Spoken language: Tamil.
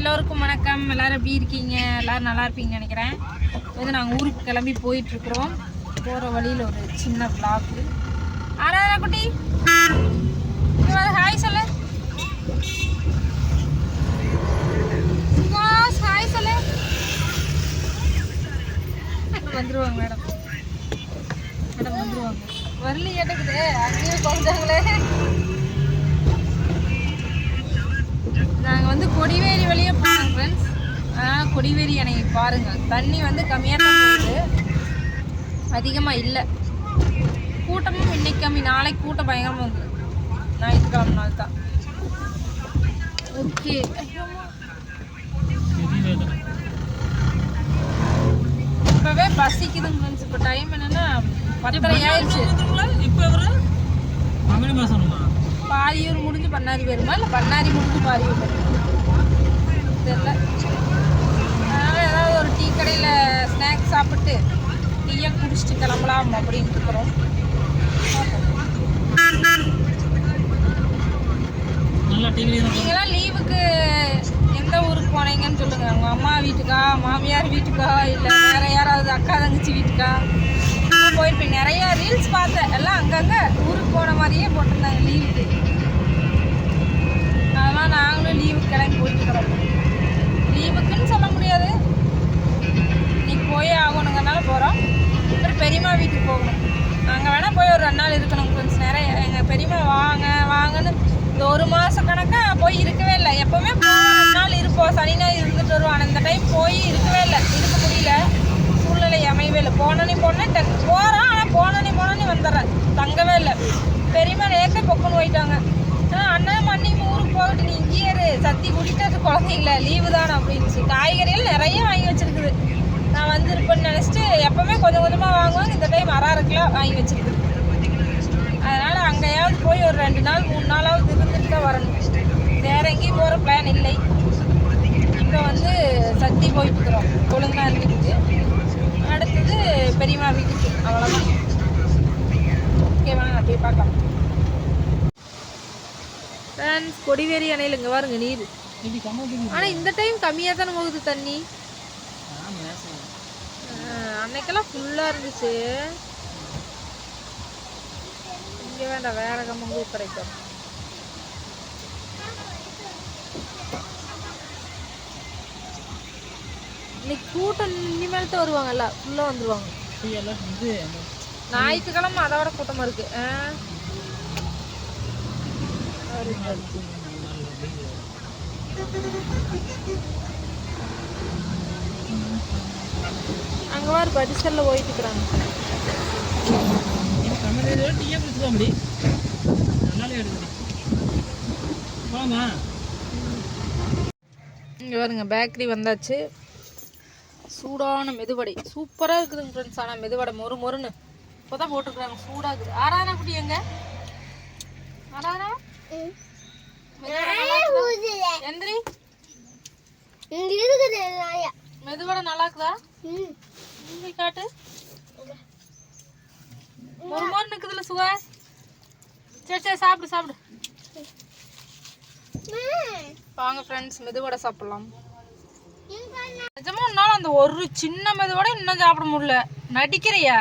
எல்லோருக்கும் வணக்கம். எல்லாரும் எப்படி இருக்கீங்க? எல்லோரும் நல்லா இருப்பீங்கன்னு நினைக்கிறேன். இது நாங்கள் ஊருக்கு கிளம்பி போயிட்டுருக்குறோம். போகிற வழியில் ஒரு சின்ன பிளாக்கு ஆராதனா குட்டி? ஹாய் சொல்லு. சுபாஷ் ஹாய் சொல்லு. வந்துடுவாங்க மேடம். மேடம் வந்துடுவாங்க வரல ஏட்டுக்குது அங்கேயே குறைஞ்சாங்களே கொடிவேரி வழியே போகிறோம் ஃப்ரெண்ட்ஸ் ஆனால் கொடிவேரி அணை பாருங்க. தண்ணி வந்து கம்மியாக தான் போகுது. அதிகமாக இல்லை. கூட்டமும் இன்னைக்கு கம்மி. நாளைக்கு கூட்டம் பயங்கரமாக வந்து ஞாயிற்றுக்கிழமை நாள் தான். ஓகே. இப்போவே பசிக்குது ஃப்ரெண்ட்ஸ் இப்போ டைம் என்னன்னா பத்தரை ஆயிடுச்சு. இப்போ எவரு மங்கனி மாசம்மா. பாரியூர் முடிஞ்சு பண்ணாரி வருமா இல்லை பண்ணாரி முடிஞ்சு பாரியூர் வருமா தெரியல அதனால் ஏதாவது ஒரு டீ கடையில் ஸ்நாக்ஸ் சாப்பிட்டு டீயை குடிச்சிட்டு கிளம்பலாம் அப்படின்னு இருக்கிறோம். நீங்களாம் லீவுக்கு எந்த ஊருக்கு போனீங்கன்னு சொல்லுங்கள் உங்கள் அம்மா வீட்டுக்கா மாமியார் வீட்டுக்கா இல்லை வேற யாராவது அக்கா தங்கச்சி வீட்டுக்கா? இப்போ நிறையா நிறைய ரீல்ஸ் பார்த்தேன் எல்லாம் அங்கங்கே ஊருக்கு போன மாதிரியே போட்டிருந்தாங்க லீவுக்கு அதெல்லாம் நாங்களும் லீவுக்கு கிளம்பி போயிட்டு இருக்கிறோம் லீவுக்குன்னு சொல்ல முடியாது. இன்னைக்கு போயே ஆகணுங்கிறனால போகிறோம் அப்புறம் பெரியம்மா வீட்டுக்கு போகணும். அங்கே வேணால் போய் ஒரு ரெண்டு நாள் இருக்கணும் கொஞ்சம் நிறைய எங்கள் பெரியம்மா வாங்க வாங்கன்னு இந்த ஒரு மாதம் கணக்காக போய் இருக்கவே இல்லை. எப்போவுமே நாள் இருப்போம். சனி ஞாயிறு இருந்துட்டு வருவோம். ஆனால் இந்த டைம் போய் இருக்கவே இல்லை. பொக்குன்னு போயிட்டாங்க. ஆ, அண்ணன் மண்ணியும் ஊருக்கு போகட்டு நீ இங்கேயே இரு. சத்தி கூட்டிட்டு அது குழந்தைங்கள லீவு தானே அப்படின்ச்சு காய்கறிகள் நிறைய வாங்கி வச்சிருக்குது. நான் வந்திருப்பேன்னு நினச்சிட்டு எப்போவுமே கொஞ்சம் கொஞ்சமாக வாங்குவாங்க. இந்த டைம் அரை கிலோ வாங்கி வச்சிருக்குது. அதனால் அங்கேயாவது போய் ஒரு ரெண்டு நாள் மூணு நாளாவது இருந்துட்டு தான் வரணும். வேற எங்கேயும் போகிற பிளான் இல்லை. இப்போ வந்து சத்தி போயிட்டுக்கிறோம் ஒழுங்காக இருந்துக்கிட்டு. அடுத்தது பெரியம்மா வீட்டுக்கு. அவ்வளோதான் ஓகேவா அப்படியே பார்க்கலாம். ஃப்ரெண்ட்ஸ் கொடிவேரி அணையில் இங்கே பாருங்க நீர். ஆனால் இந்த டைம் கம்மியாக தானே போகுது தண்ணி. அன்னைக்கெல்லாம் ஃபுல்லாக இருந்துச்சு. இங்கே வேண்டாம் வேற கம்மங்கூர் கிடைக்கும் இன்னைக்கு கூட்டம் இனிமேல் வருவாங்கல்ல ஃபுல்லாக வந்துருவாங்க. ஞாயிற்றுக்கிழமை அதை விட கூட்டமாக இருக்கு. ஆ அங்கே வாரு படிச்சல்ல போயிட்டு இருக்கிறாங்க தமிழ் டீயே குடிச்சுக்கோ முடி நல்லாலே இங்கே பாருங்க பேக்கரி வந்தாச்சு. சூடான மெதுவடை. சூப்பராக இருக்குதுங்க ஃப்ரெண்ட்ஸ் ஆனால் மெதுவடை மொறு மொறுன்னு. இப்போ தான் போட்டுருக்குறாங்க. சூடாக இருக்குது. ஆராதனா குட்டி எங்க? ஆராதனா? மெதுவட நல்லா இருக்குதா? எந்திரி. மெதுவடை நல்லா இருக்குதா இங்கே காட்டு. ஒரு மொறு நிக்குதுல சுகாஸ் சரி சரி சாப்பிடு சாப்பிடு. வாங்க ஃப்ரெண்ட்ஸ் மெதுவடை சாப்பிடலாம். நிஜமா உன்னால அந்த ஒரு சின்ன மெதுவடை இன்னும் சாப்பிட முடியல. நடிக்கிறியா?